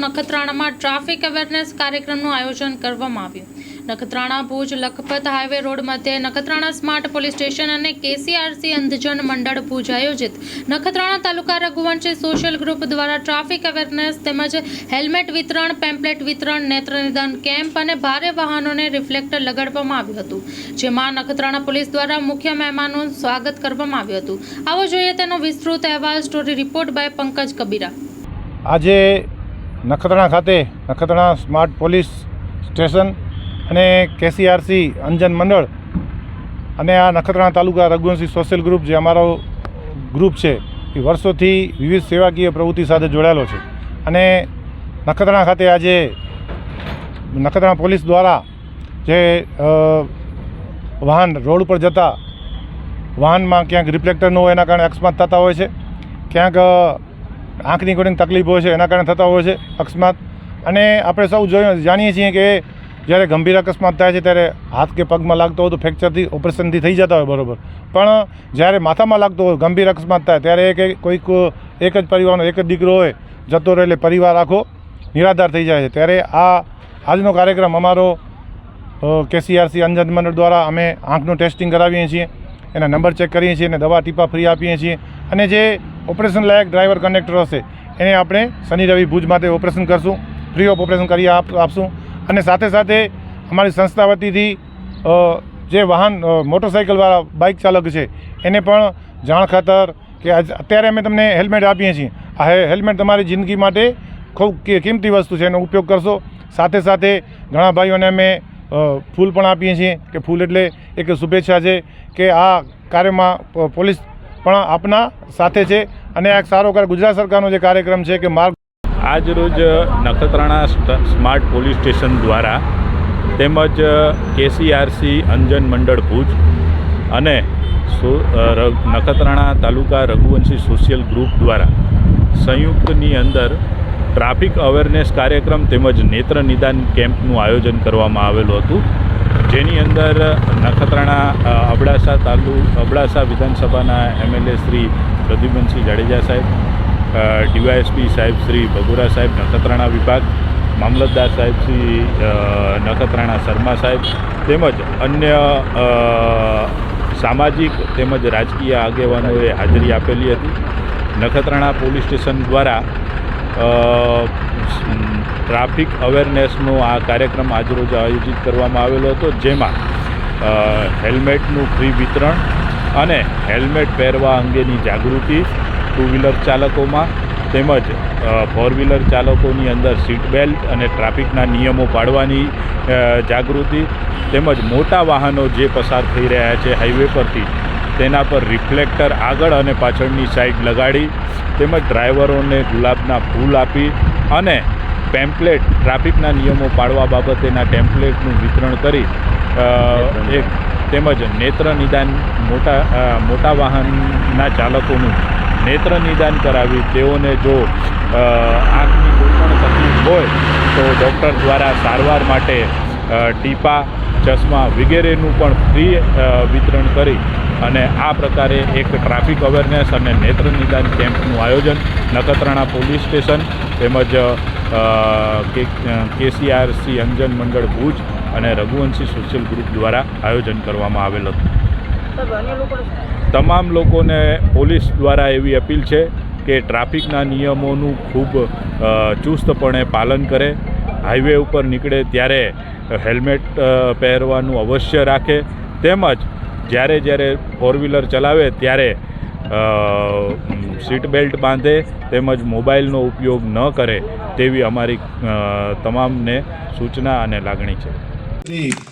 નખત્રાણામાં traffic awareness કાર્યક્રમનું આયોજન કરવામાં આવ્યું. નખત્રાણા, ભુજ, લખપત હાઈવે રોડ મધ્યે નખત્રાણા સ્માર્ટ પોલીસ સ્ટેશન અને કેસીઆરસી અંધજન મંડળ ભુજ આયોજિત. નખત્રાણા તાલુકા રઘુવંશી સોશિયલ ગ્રુપ દ્વારા ટ્રાફિક અવેરનેસ તેમજ હેલ્મેટ વિતરણ, પેમ્પલેટ વિતરણ, નેત્ર નિદાન કેમ્પ અને ભારે વાહનોને રિફ્લેક્ટર લગાડવામાં આવ્યું હતું. જેમાં નખત્રાણા પોલીસ દ્વારા મુખ્ય મહેમાનોનું સ્વાગત કરવામાં આવ્યું હતું. આવો જોઈએ તેનો વિસ્તૃત અહેવાલ story report by Pankaj Kabira. આજે નખત્રાણા ખાતે, નખત્રાણા સ્માર્ટ પોલીસ સ્ટેશન અને કેસીઆરસી અંજન મંડળ અને આ નખત્રાણા તાલુકા રઘુવંશી સોશિયલ ગ્રુપ જે અમારો ગ્રુપ છે, એ વર્ષોથી વિવિધ સેવાકીય પ્રવૃત્તિ સાથે જોડાયેલો છે. અને નખત્રાણા ખાતે આજે નખત્રાણા પોલીસ દ્વારા જે વાહન રોડ ઉપર જતા વાહનમાં ક્યાંક રિફ્લેક્ટર ન હોય એના કારણે અકસ્માત થતા હોય છે. ક્યાંક આંખની કોઈની તકલીફ છે, એના કારણે થતા હોય છે અકસ્માત. અને આપણે સૌ જાણીએ છીએ કે જ્યારે ગંભીર અકસ્માત થાય છે, ત્યારે હાથ કે પગમાં લાગતો હોય તો ફ્રેક્ચરથી, ઓપરેશનથી થઈ જતા હોય, બરાબર. પણ જ્યારે માથામાં લાગતો હોય, ગંભીર અકસ્માત થાય, ત્યારે એક કોઈક એક જ પરિવારનો એક જ દીકરો હોય, જતો રહે એટલે પરિવાર આખો નિરાધાર થઈ જાય છે. ત્યારે આ આજનો કાર્યક્રમ અમારો કેસીઆરસી અંજન મંડળ દ્વારા અમે આંખનું ટેસ્ટિંગ કરાવીએ છીએ, એના નંબર ચેક કરીએ છીએ અને દવા ટીપા ફ્રી આપીએ છીએ. અને જે ઓપરેશન લાયક ડ્રાઈવર કંડક્ટર હશે. એને આપણે શનિ રવિ ભુજ માટે ઓપરેશન કરશું. ફ્રી ઓફ ઓપરેશન કરી આપ, આપશું. અને સાથે સાથે અમારી સંસ્થા વતીથી જે વાહન મોટરસાઇકલવાળા બાઇક ચાલક છે, એને પણ જાણ ખાતર કે અત્યારે અમે તમને હેલ્મેટ આપીએ છીએ. આ હેલ્મેટ તમારી જિંદગી માટે ખૂબ કિંમતી વસ્તુ છે, એનો ઉપયોગ કરશો. સાથે સાથે ઘણા ભાઈઓને અમે ફૂલ પણ આપીએ છીએ કે ફૂલ એટલે એક શુભેચ્છા છે કે આ કાર્યમાં પોલીસ પણ આપના સાથે છે અને આ સારો ગુજરાત સરકારનો જે કાર્યક્રમ છે કે માર્ગ આજ રોજ નખત્રાણા સ્માર્ટ પોલીસ સ્ટેશન દ્વારા તેમજ કેસીઆરસી અંજન મંડળ ભુજ અને નખત્રાણા તાલુકા રઘુવંશી સોશિયલ ગ્રુપ દ્વારા સંયુક્તની અંદર ટ્રાફિક અવેરનેસ કાર્યક્રમ તેમજ નેત્ર નિદાન કેમ્પનું આયોજન કરવામાં આવેલું હતું. જેની અંદર નખત્રાણા અબડાસા તાલુ, અબડાસા વિધાનસભાના એમએલએ શ્રી પ્રદ્યુમનસિંહ જાડેજા સાહેબ ડીવાયએસપી સાહેબ શ્રી ભગુરા સાહેબ, નખત્રાણા વિભાગ, મામલતદાર સાહેબ શ્રી નખત્રાણા શર્મા સાહેબ, તેમજ અન્ય સામાજિક તેમજ રાજકીય આગેવાનોએ હાજરી આપેલી હતી. નખત્રાણા પોલીસ સ્ટેશન દ્વારા ટ્રાફિક અવેરનેસનો આ કાર્યક્રમ આજરોજ આયોજિત કરવામાં આવેલો હતો, જેમાં હેલ્મેટનું ફ્રી વિતરણ અને હેલ્મેટ પહેરવા અંગેની જાગૃતિ ટુ વ્હીલર ચાલકોમાં તેમજ ફોર વ્હીલર ચાલકોની અંદર સીટ બેલ્ટ અને ટ્રાફિકના નિયમો પાળવાની જાગૃતિ તેમજ મોટા વાહનો જે પસાર થઈ રહ્યા છે હાઈવે પરથી તેના પર રિફ્લેક્ટર આગળ અને પાછળની સાઈડ લગાડી તેમજ ડ્રાઈવરોને ગુલાબના ફૂલ આપી અને પેમ્પલેટ ટ્રાફિકના નિયમો પાળવા બાબતેના ટેમ્પલેટનું વિતરણ કરી એક તેમજ નેત્ર નિદાન મોટા મોટા વાહનના ચાલકોનું નેત્ર નિદાન કરાવી તેઓને જો આંખની કોઈ પણ તકલીફ હોય તો ડૉક્ટર દ્વારા સારવાર માટે ટીપા ચશ્મા વગેરેનું પણ ફ્રી વિતરણ કરી અને આ પ્રકારે એક ટ્રાફિક અવેરનેસ અને નેત્ર નિદાન કેમ્પનું આયોજન નખત્રાણા પોલીસ સ્ટેશન તેમજ કેસીઆરસી અંજન મંડળ ભુજ અને રઘુવંશી સોશિયલ ગ્રુપ દ્વારા આયોજન કરવામાં આવેલ હતું. તમામ લોકોને પોલીસ દ્વારા એવી અપીલ છે કે ટ્રાફિકના નિયમોનું ખૂબ ચુસ્તપણે પાલન કરે હાઈવે ઉપર નીકળે ત્યારે હેલ્મેટ પહેરવાનું અવશ્ય રાખે. તેમજ જ્યારે જ્યારે ફોર વ્હીલર ચલાવે ત્યારે સીટ બેલ્ટ બાંધે તેમજ મોબાઈલનો ઉપયોગ ન કરે તેવી અમારી તમામને સૂચના અને લાગણી છે.